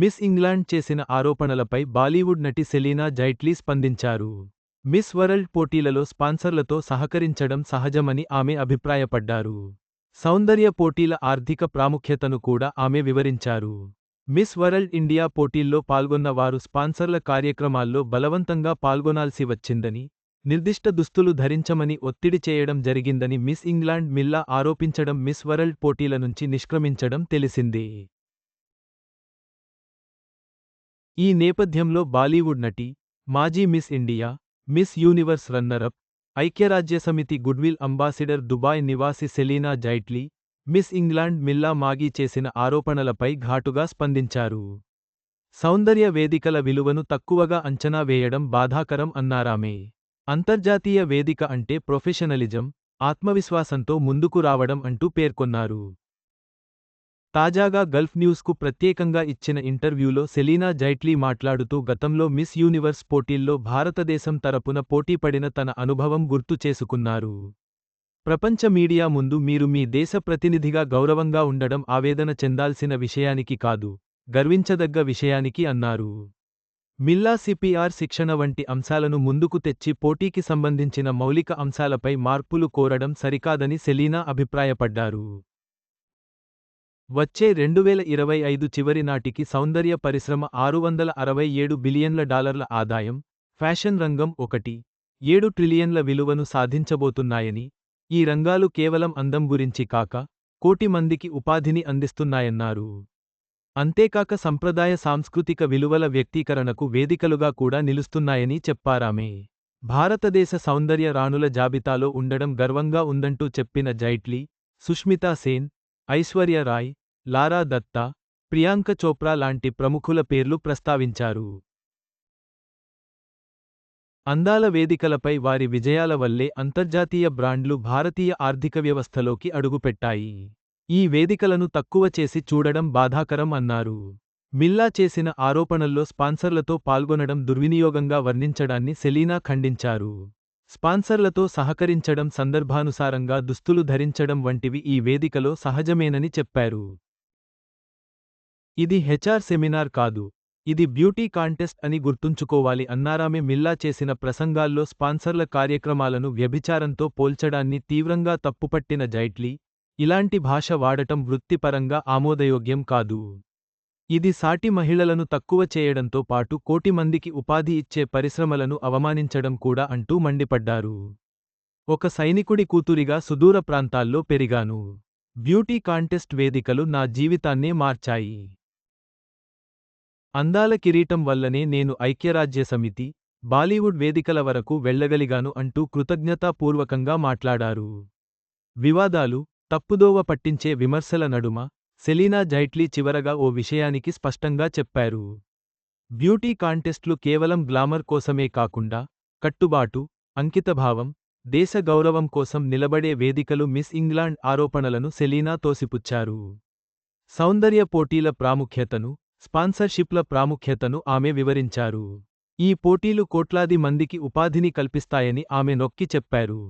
Miss England చేసిన ఆరోపణలపై బాలీవుడ్ నటి సెలీనా జైట్లీ స్పందించారు. మిస్ వరల్డ్ పోటీలలో స్పాన్సర్లతో సహకరించడం సహజమని ఆమె అభిప్రాయపడ్డారు. సౌందర్య పోటీల ఆర్థిక ప్రాముఖ్యతను కూడా ఆమె వివరించారు. మిస్ వరల్డ్ ఇండియా పోటీల్లో పాల్గొన్న వారు స్పాన్సర్ల కార్యక్రమాల్లో బలవంతంగా పాల్గొనాల్సి వచ్చిందని నిర్దిష్ట దుస్తులు ధరించమని ఒత్తిడి చేయడం జరిగిందని మిస్ ఇంగ్లాండ్ మిల్లా ఆరోపించడం మిస్ వరల్డ్ పోటీల నుంచి నిష్క్రమించడం తెలిసిందే. ఈ నేపథ్యంలో బాలీవుడ్ నటి మాజీ Miss India Miss Universe runner up ఐక్యరాజ్యసమితి గుడ్విల్ అంబాసిడర్ దుబాయ్ నివాసి Celina Jaitly Miss England Milla Magee చేసిన ఆరోపణలపై ఘాటుగా స్పందించారు. సౌందర్య వేదికల విలువను తక్కువగా అంచనా వేయడం బాధాకరం అన్నారామే. అంతర్జాతీయ వేదిక అంటే ప్రొఫెషనలిజం ఆత్మవిశ్వాసంతో ముందుకు రావడం అంటూ పేర్కొన్నారు. తాజాగా గల్ఫ్ న్యూస్కు ప్రత్యేకంగా ఇచ్చిన ఇంటర్వ్యూలో సెలీనా జైట్లీ మాట్లాడుతూ గతంలో మిస్ యూనివర్స్ పోటీల్లో భారతదేశం తరపున పోటీపడిన తన అనుభవం గుర్తు చేసుకున్నారు. ప్రపంచ మీడియా ముందు మీరు మీ దేశ ప్రతినిధిగా గౌరవంగా ఉండడం ఆవేదన చెందాల్సిన విషయానికి కాదు గర్వించదగ్గ విషయానికి అన్నారు. మిల్లా సిపిఆర్ శిక్షణ వంటి అంశాలను ముందుకు తెచ్చి పోటీకి సంబంధించిన మౌలిక అంశాలపై మార్పులు కోరడం సరికాదని సెలీనా అభిప్రాయపడ్డారు. వచ్చే రెండువేల ఇరవై ఐదు చివరి నాటికి సౌందర్య పరిశ్రమ ఆరు వందల అరవై ఏడు బిలియన్ల డాలర్ల ఆదాయం ఫ్యాషన్ రంగం ఒకటి ఏడు ట్రిలియన్ల విలువను సాధించబోతున్నాయని ఈ రంగాలు కేవలం అందం గురించి కాక కోటి మందికి ఉపాధిని అందిస్తున్నాయన్నారు. అంతేకాక సంప్రదాయ సాంస్కృతిక విలువల వ్యక్తీకరణకు వేదికలుగా కూడా నిలుస్తున్నాయని చెప్పారామే. భారతదేశ సౌందర్య రాణుల జాబితాలో ఉండడం గర్వంగా ఉందంటూ చెప్పిన జైట్లీ సుష్మితా సేన్ ఐశ్వర్య రాయ్ లారా దత్తా ప్రియాంక చోప్రా లాంటి ప్రముఖుల పేర్లు ప్రస్తావించారు. అందాల వేదికలపై వారి విజయాల వల్లే అంతర్జాతీయ బ్రాండ్లు భారతీయ ఆర్థిక వ్యవస్థలోకి అడుగుపెట్టాయి. ఈ వేదికలను తక్కువ చేసి చూడడం బాధాకరం అన్నారు. మిల్లా చేసిన ఆరోపణల్లో స్పాన్సర్లతో పాల్గొనడం దుర్వినియోగంగా వర్ణించడాన్ని సెలీనా ఖండించారు. స్పాన్సర్లతో సహకరించడం సందర్భానుసారంగా దుస్తులు ధరించడం వంటివి ఈ వేదికలో సహజమేనని చెప్పారు. ఇది హెచ్ఆర్ సెమినార్ కాదు. ఇది బ్యూటీ కాంటెస్ట్ అని గుర్తుంచుకోవాలి అన్నారామె మిల్లా చేసిన ప్రసంగాల్లో స్పాన్సర్ల కార్యక్రమాలను వ్యభిచారంతో పోల్చడాన్ని తీవ్రంగా తప్పుపట్టిన జైట్లీ ఇలాంటి భాష వాడటం వృత్తిపరంగా ఆమోదయోగ్యం కాదు. ఇది సాటి మహిళలను తక్కువ చేయడంతో పాటు కోటి మందికి ఉపాధి ఇచ్చే పరిశ్రమలను అవమానించడం కూడా అంటూ మండిపడ్డారు. ఒక సైనికుడి కూతురిగా సుదూర ప్రాంతాల్లో పెరిగాను. బ్యూటీ కాంటెస్ట్ వేదికలు నా జీవితాన్నే మార్చాయి. అందాల కిరీటం వల్లనే నేను ఐక్యరాజ్య సమితి బాలీవుడ్ వేదికల వరకు వెళ్ళగలిగాను అంటూ కృతజ్ఞతాపూర్వకంగా మాట్లాడారు. వివాదాలు తప్పుదోవ పట్టించే విమర్శల నడుమ సెలీనా జైట్లీ చివరగా ఓ విషయానికి స్పష్టంగా చెప్పారు. బ్యూటీ కాంటెస్ట్లు కేవలం గ్లామర్ కోసమే కాకుండా కట్టుబాటు అంకితభావం దేశ గౌరవం కోసం నిలబడే వేదికలు మిస్ ఇంగ్లాండ్ ఆరోపణలను సెలీనా తోసిపుచ్చారు. సౌందర్య పోటీల ప్రాముఖ్యతను స్పాన్సర్షిప్ల ప్రాముఖ్యతను ఆమె వివరించారు. ఈ పోటీలు కోట్లాది మందికి ఉపాధిని కల్పిస్తాయని ఆమె నొక్కి చెప్పారు.